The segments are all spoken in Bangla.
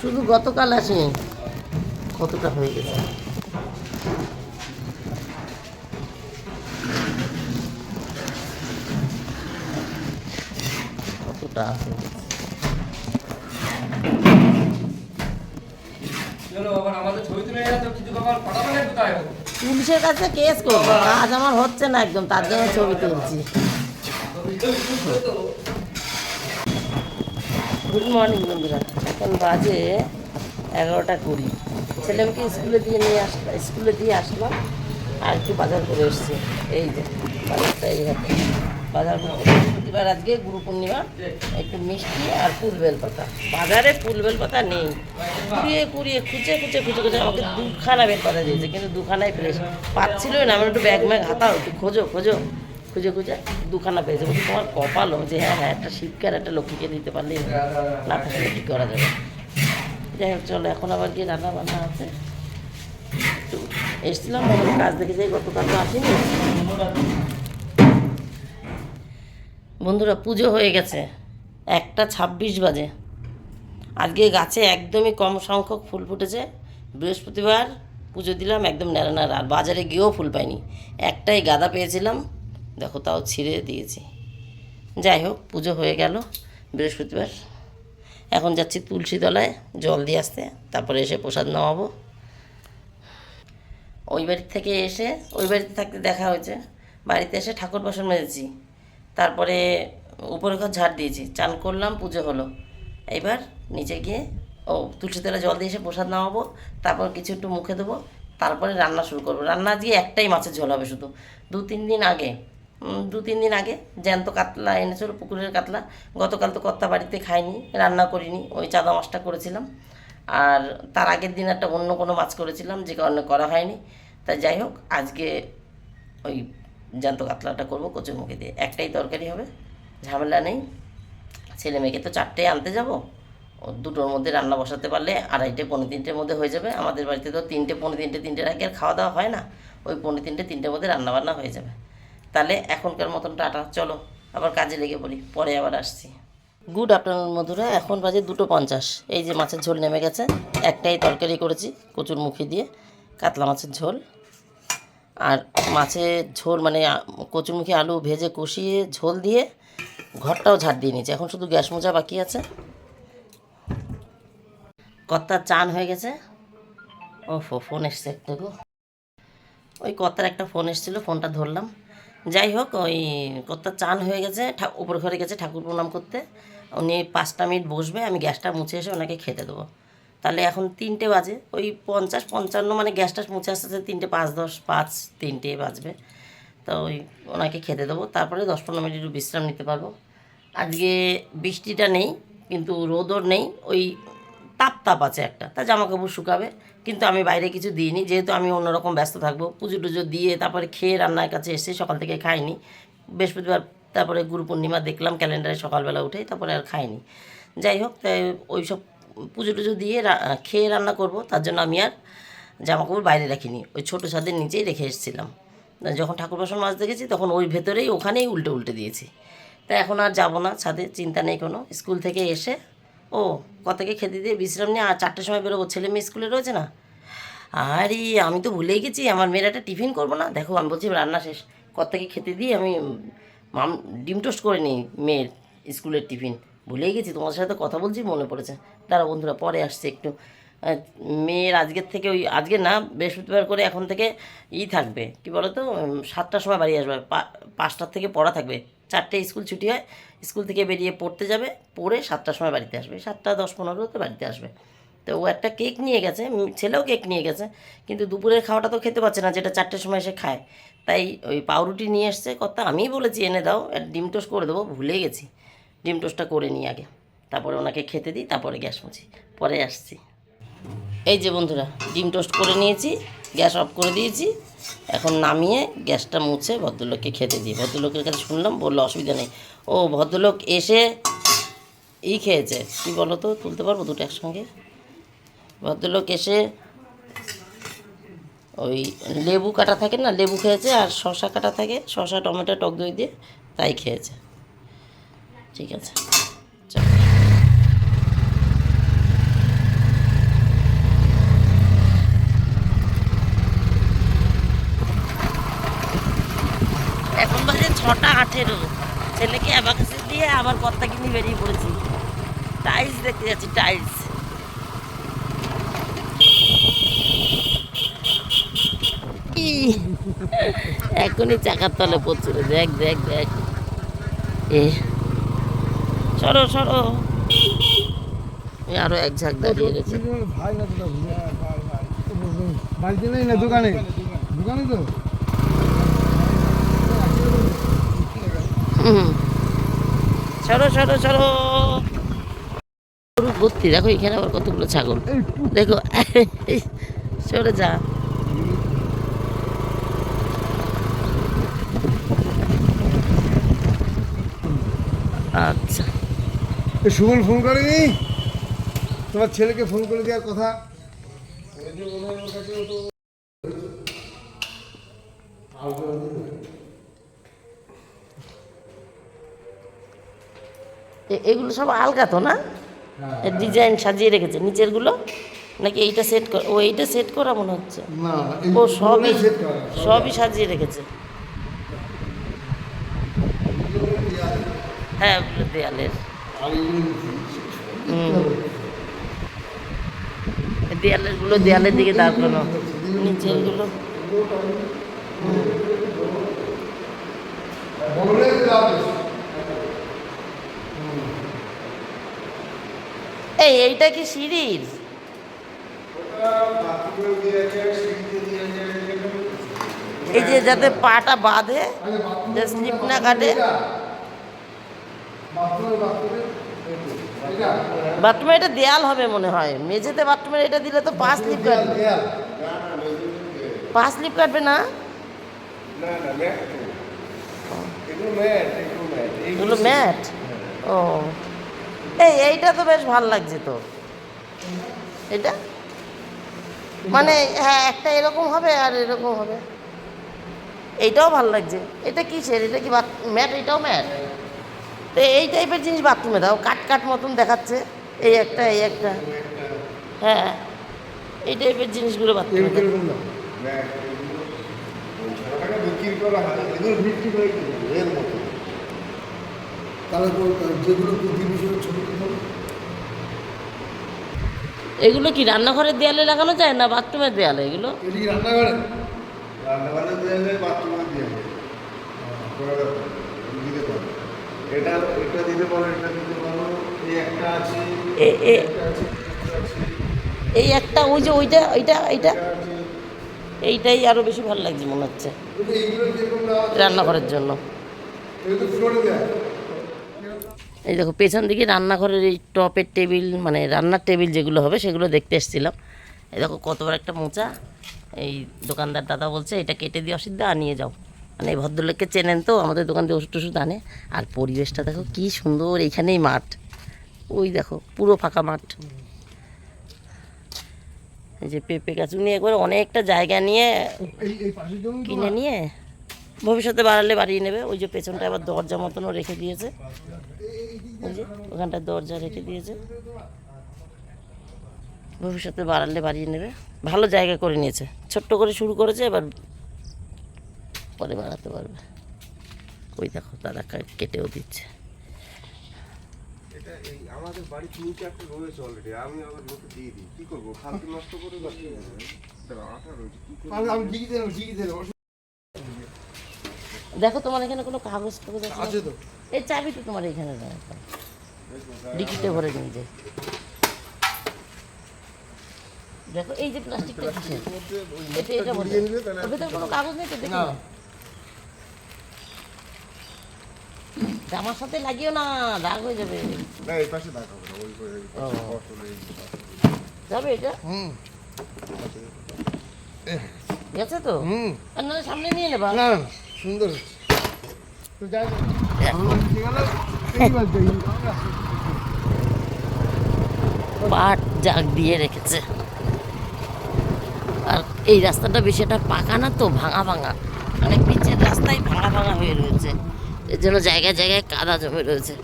শুধু গতকাল আসেনি। কতটা হয়ে গেছে? কতটা আছে পুলিশের কাছে কেস করব। কাজ আমার হচ্ছে না একদম তার জন্য ছবি তুলছি। গুড মর্নিং বন্ধুরা। এখন বাজে এগারোটা কুড়ি। ছেলেমেয়েকে স্কুলে দিয়ে নিয়ে আসলাম স্কুলে দিয়ে আসলাম, আর একটু বাজার করে এসছি। এই যে, বাজারটা এই হাতে বাজার বৃহস্পতিবার আজকে গুরু পূর্ণিমা একটু মিষ্টি আর ফুল বেলপাতা। বাজারে ফুল বেলপাতা নেই। কুড়িয়ে কুড়িয়ে খুঁজে খুঁজে খুঁজে খুঁজে আমাকে দুখানা বেলপাতা দিয়েছে, কিন্তু দুখানাই পেয়েছে পাচ্ছিলই না, আমার একটু ব্যাগ ম্যাগ হাতাও, একটু খোঁজো খোঁজো। খুঁজে খুঁজে দুখানা পেয়েছে। বলছি, তোমার কপাল যে হ্যাঁ হ্যাঁ একটা শিবকে আর একটা লক্ষ্মীকে দিতে পারলেই হলো। না থাকলে করা যাবে। যাই হোক, চলো, এখন আবার গিয়ে রান্না বান্না আছে। একটু এসছিলাম কাজ দেখে যাই গতকাল তো আসিনি। বন্ধুরা, পুজো হয়ে গেছে। একটা ছাব্বিশ বাজে। আজকে গাছে একদমই কম সংখ্যক ফুল ফুটেছে। বৃহস্পতিবার পুজো দিলাম একদম ন্যাড়া, আর বাজারে গিয়েও ফুল পাইনি। একটাই গাঁদা পেয়েছিলাম। দেখো, তাও ছিঁড়ে দিয়েছি। যাই হোক, পুজো হয়ে গেল বৃহস্পতিবার। এখন যাচ্ছি তুলসী তলায় জল দিয়ে আসতে, তারপরে এসে প্রসাদ নামাবো। ওই বাড়ি থেকে এসে, ওই বাড়িতে থাকতে দেখা হয়েছে। বাড়িতে এসে ঠাকুর বাসন মেজেছি। তারপরে উপরে ঘর ঝাড় দিয়েছি। চান করলাম, পুজো হলো। এবার নিচে গিয়ে, ও তুলসী তলায় জল দিয়ে এসে প্রসাদ নামাবো, তারপর কিছু একটু মুখে দেবো, তারপরে রান্না শুরু করব। রান্না আজকে একটাই মাছের ঝোল হবে শুধু। দু তিন দিন আগে দু, তিন দিন আগে জ্যান্ত কাতলা এনেছিল, পুকুরের কাতলা। গতকাল তো কর্তা বাড়িতে খাইনি, রান্না করিনি, ওই চাঁদা মাছটা করেছিলাম। আর তার আগের দিন একটা অন্য কোনো মাছ করেছিলাম, যে কারণে করা হয়নি। তা যাই হোক, আজকে ওই জ্যান্ত কাতলাটা করব কচুর মুখে দিয়ে। একটাই তরকারি হবে, ঝামেলা নেই। ছেলে মেয়েকে তো চারটে আনতে যাব। ও দুটোর মধ্যে রান্না বসাতে পারলে আড়াইটে পনেরো তিনটের মধ্যে হয়ে যাবে। আমাদের বাড়িতে তো তিনটে পনেরো তিনটে, তিনটের আগে আর খাওয়া দাওয়া হয় না। ওই পনেরো তিনটে, তিনটের মধ্যে রান্না বান্না হয়ে যাবে। তাহলে এখনকার মতন টাটা। চলো, আবার কাজে লেগে পড়ি, পরে আবার আসছি। গুড আফটারনুন মধুরা, এখন বাজে দুটো পঞ্চাশ। এই যে মাছের ঝোল নেমে গেছে, একটাই তরকারি করেছি কচুর মুখি দিয়ে, কাতলা মাছের ঝোল। আর মাছের ঝোল মানে কচুরমুখী আলু ভেজে কষিয়ে ঝোল দিয়ে ঘরটাও ঝাড় দিয়ে নিয়েছি। এখন শুধু গ্যাস মোজা বাকি আছে। কর্তার চান হয়ে গেছে। ও ফোন এসছে একটা ওই কর্তার একটা ফোন এসেছিল, ফোনটা ধরলাম। যাই হোক, ওই কর্তার চান হয়ে গেছে উপর ঘরে গেছে ঠাকুর প্রণাম করতে। উনি পাঁচটা মিনিট বসবে, আমি গ্যাসটা মুছে এসে ওনাকে খেতে দেবো। তাহলে এখন তিনটে বাজে, ওই পঞ্চাশ, পঞ্চান্ন মানে গ্যাসটা মুছে আসতে আসতে তিনটে পাঁচ, দশ, পাঁচ, তিনটে বাজবে। তো ওই ওনাকে খেতে দেবো, তারপরে দশ পনেরো মিনিট একটু বিশ্রাম নিতে পারব। আজকে বৃষ্টিটা নেই, কিন্তু রোদও নেই, ওই তাপ তাপ আছে একটা। তা জামা কাপড় শুকাবে, কিন্তু আমি বাইরে কিছু দিইনি, যেহেতু আমি অন্যরকম ব্যস্ত থাকব। পুজো টুজো দিয়ে তারপরে খেয়ে রান্নার কাছে এসে সকাল থেকে খাইনি। বৃহস্পতিবার তারপরে গুরু পূর্ণিমা দেখলাম, ক্যালেন্ডারে সকালবেলা উঠেই তারপরে আর খাইনি। যাই হোক তাই ওই সব পুজো টুজো দিয়ে খেয়ে রান্না করব, তার জন্য আমি আর জামা কাপড় বাইরে রাখিনি। ওই ছোটো ছাদের নিচেই রেখে এসেছিলাম। যখন ঠাকুর বাসন মাছ দেখেছি, তখন ওই ভেতরেই ওখানেই উল্টে উল্টে দিয়েছি। তা এখন আর যাব না ছাদে, চিন্তা নেই কোনো। স্কুল থেকে এসে ও, কতকে খেতে দিয়ে বিশ্রাম নিয়ে আর চারটের সময় বেরোবো? ছেলে মেয়ে স্কুলে রয়েছে না? আরে, আমি তো ভুলেই গেছি, আমার মেয়ের একটা টিফিন করব না? দেখো, আমি বলছি রান্না শেষ। কর্তাকে খেতে দিয়ে আমি মাম, ডিম টোস্ট করে নিই মেয়ের স্কুলের টিফিন। ভুলেই গেছি তোমার সাথে কথা বলছি, মনে পড়েছে। তারা বন্ধুরা, পরে আসছে একটু। মেয়ের আজকের থেকে ওই, আজকে না, বৃহস্পতিবার করে এখন থেকে ই থাকবে। কি বলো তো সাতটার সময় বাড়ি আসবে পাঁচটার থেকে পড়া থাকবে। চারটে স্কুল ছুটি হয়, স্কুল থেকে বেরিয়ে পড়তে যাবে, পড়ে সাতটার সময় বাড়িতে আসবে, সাতটা, দশ পনেরোতে বাড়িতে আসবে। তো ও একটা কেক নিয়ে গেছে ছেলেও কেক নিয়ে গেছে, কিন্তু দুপুরের খাওয়াটা তো খেতে পারছে না, যেটা চারটের সময় এসে খায়। তাই ওই পাউরুটি নিয়ে এসছে, কথা আমিই বলেছি, এনে দাও ডিম টোস্ট করে দেবো, ভুলে গেছি। ডিম টোস্টটা করে নিই আগে। তারপরে ওনাকে খেতে দিই, তারপরে গ্যাস মুছি, পরে আসছি। এই যে বন্ধুরা, ডিম টোস্ট করে নিয়েছি, গ্যাস অফ করে দিয়েছি। এখন নামিয়ে গ্যাসটা মুছে ভদ্রলোককে খেতে দিই। ভদ্রলোকের কাছে শুনলাম, বলল, অসুবিধা নেই। ও ভদ্রলোক এসে ই খেয়েছে। কি বলো তো, তুলতে পারব দুটো একসঙ্গে? ভদ্রলোক এসে ওই লেবু কাটা থাকে না, লেবু খেয়েছে আর শশা কাটা থাকে শশা টমেটো, টক দই দিয়ে তাই খেয়েছে। ঠিক আছে চল আঠেরো। ছেলেকে অ্যাবাকাসে দিয়ে আবার কর্তা কিনে বেরিয়ে পড়েছি। টাইলস দেখতে যাচ্ছি টাইলস এখনই চাকার তলে পড়ছিল। দেখ দেখ দেখ। এ, সরো সরো। আরও এক ঝাঁক দাঁড়িয়ে গেছে। ভাই না, দোকানে? দোকানে তো? সরো সরো সরো গরু ভর্তি দেখো এখানে আবার কতগুলো ছাগল। দেখো সরে যা। আচ্ছা। সুমন ফোন করেনি? তোমার ছেলেকে ফোন করে দেওয়ার কথা? এ- এগুলো সব আলগা তো না? ডিজাইন সাজিয়ে রেখেছে। নিচেরগুলো নাকি এইটা সেট কর ও এইটা সেট করা মনে হচ্ছে? ও সবই সবই সাজিয়ে রেখেছে। হ্যাঁ ওগুলো দেয়ালের। হুম। দেয়ালেরগুলো দেয়ালের দিকে দাঁড় করানো নিচেরগুলো বললে এই, এইটা কি সিঁড়ির? এই যে যাতে পাটা বাঁধে, যে স্লিপ না কাটে। বাথরুমের বাথরুমে এটা দেয়াল হবে মনে হয়। মেঝেতে বাথরুমে এটা দিলে তো পা স্লিপ কাটবে। পা স্লিপ কাটবে না? ম্যাট। ও। এই, এইটা তো বেশ ভালো লাগছে তো। এটা? মানে হ্যাঁ একটা এরকম হবে আর এরকম হবে। এইটাও ভালো লাগছে। এটা কিসের? এটা কি ম্যাট? এটাও ম্যাট? তো এই টাইপের জিনিস বাথরুমে দাও। কাট কাট মতন দেখাচ্ছে। এই একটা এই একটা। হ্যাঁ এই টাইপের জিনিসগুলো বাথরুমে এগুলো কীরকম দাম ম্যাট এগুলো পঞ্চান্ন টাকা বিক্রি করা হয় এগুলো বিক্রি করে কি করব? এর মতো তাহলে তো যেগুলো জিনিসের ছবি হবে এগুলো কি রান্নাঘরের দেয়ালে লাগানো যায় না বাথরুমের দেয়ালে এগুলো? রান্নাঘরে। এটা এটা দিতে পারো এটা দিতে পারো। এই একটা আছে এই একটা ওই যে ওইটা ওইটা এইটা এইটাই আরও বেশি ভালো লাগছে মনে হচ্ছে রান্নাঘরের জন্য এগুলো তো ফ্লোরে দেয় এই দেখো পেছন দিকে রান্নাঘরের এই টপের টেবিল মানে রান্নার টেবিল যেগুলো হবে সেগুলো দেখতে এসেছিলাম। এই দেখো কত বড় একটা মোচা। এই দোকানদার দাদা বলছে এটা কেটে দিয়ে অসুবিধা আর নিয়ে যাও। মানে এই ভদ্রলোককে চেনেন তো আমাদের দোকান দিয়ে ওষুধ টষুধ আনে। আর পরিবেশটা দেখো কি সুন্দর এইখানেই মাঠ। ওই দেখো পুরো ফাঁকা মাঠ। এই যে পেঁপে গাছ উনি একবার অনেকটা জায়গা নিয়ে কিনে নিয়ে ভবিষ্যতে বাড়ালে বাড়িয়ে নেবে। ওই যে পেছনটা আবার দরজা মতনও রেখে দিয়েছে। ওই যে ওখানটা দরজা রেখে দিয়েছে। ভবিষ্যতে বাড়ালে বাড়িয়ে নেবে। ভালো জায়গা করে নিয়েছে। ছোট্ট করে শুরু করেছে এবার পরে বাড়াতে পারবে। ওই দেখো তারা কেটেও দিচ্ছে। আমাদের বাড়ি তিন চারটে রয়েছে অলরেডি আমি আবার লোকে দিয়ে দিই। কি করব? খালকে নষ্ট করে করব? আমি দিলাম দিলাম দেখো তোমার এখানে কোনো কাগজ টাগজ আছে এই চাবিটা তোমার এখানে ডিকিতে ভরে নিয়ে যাই। দেখো এই যে প্লাস্টিকটা কিসের এটা এটা ভেতরে কোনো কাগজ নেই তো দেখি। জামার সাথে লাগিও না রাগ হয়ে যাবে। না এই পাশে দেখাবো না ওই যাবে এটা? হুম। গেছে তো? হুম। আর সামনে নিয়ে নেবা। না, সুন্দর। তো। পাট জাগ দিয়ে রেখেছে। আর এই রাস্তাটা বেশি একটা পাকা না তো, ভাঙা ভাঙা। মানে পিচের রাস্তায় ভাঙা ভাঙা হয়ে রয়েছে। এর জন্য জায়গায় জায়গায় কাদা জমে রয়েছে।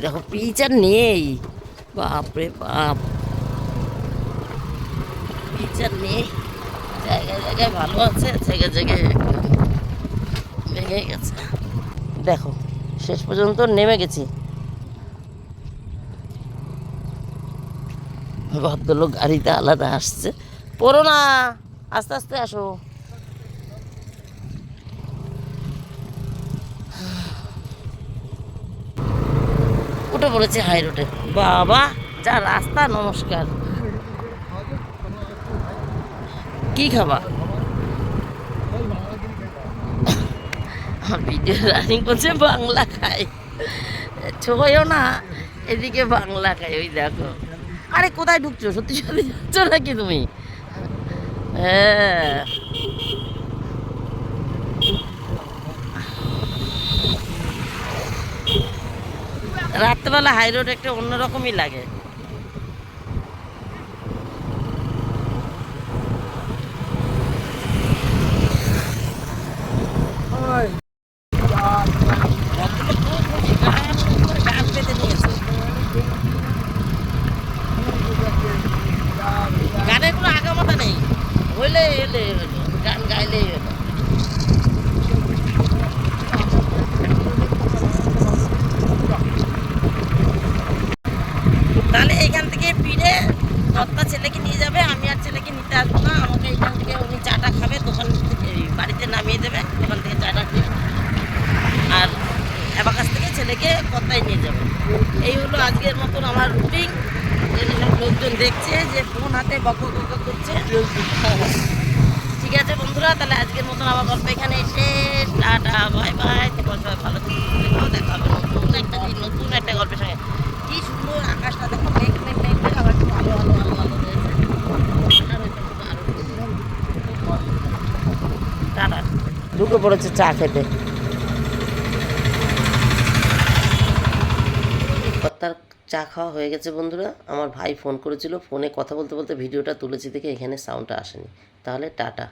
দেখো, পিচ আর নেই। বাপরে বাপ। পিচ আর নেই। জায়গায় জায়গায় ভালো আছে, জায়গায় জায়গায় ভেঙে গেছে। দেখো, শেষ পর্যন্ত নেমে গেছি। ভদ্রলোক গাড়িতে আলাদা আসছে। পড়ো না, আস্তে আস্তে আসো। উঠে পড়েছে হাই রোডে। বাবা, যা রাস্তা, নমস্কার। কি খাবা? ভিডিও রানিং করছে বাংলা খাই ছোঁয়ও না, এদিকে বাংলা খাই ওই দেখো। আরে, কোথায় ঢুকছো? সত্যি সত্যি যাচ্ছ নাকি তুমি? হ্যাঁ। রাত্রেবেলা হাই রোড একটা অন্যরকমই লাগে গান পেতে নিয়েছে গানের কোনো আগামাতা নেই হইলে এলে হইল গান গাইলেই হলো তাহলে এইখান থেকে ফিরে কর্তা ছেলেকে নিয়ে যাবে আমি আর ছেলেকে নিতে আসব না আমাকে এইখান থেকে উনি চাটা খাবে দোকান থেকে এই বাড়িতে নামিয়ে দেবে দোকান থেকে চাটা খেয়ে আর এবার কাছ থেকে ছেলেকে কর্তায় নিয়ে যাব। এই হলো আজকের মতন আমার রুটিন সব লোকজন দেখছে যে ফোন হাতে বক বক করছে। ঠিক আছে বন্ধুরা, তাহলে আজকের মতন আমার গল্প এখানে শেষ। টাটা বাই বাই তোমার সবাই ভালো দেখা হবে নতুন একটা নতুন একটা গল্পের সঙ্গে। কি সুন্দর আকাশটা, দেখো, মেঘ মেঘ মেঘ আবার আলো ঢুকে পড়েছে চা খেতে তার চা খাওয়া হয়ে গেছে বন্ধুরা। আমার ভাই ফোন করেছিল, ফোনে কথা বলতে বলতে ভিডিওটা তুলেছি দেখে এখানে সাউন্ডটা আসেনি। তাহলে টাটা।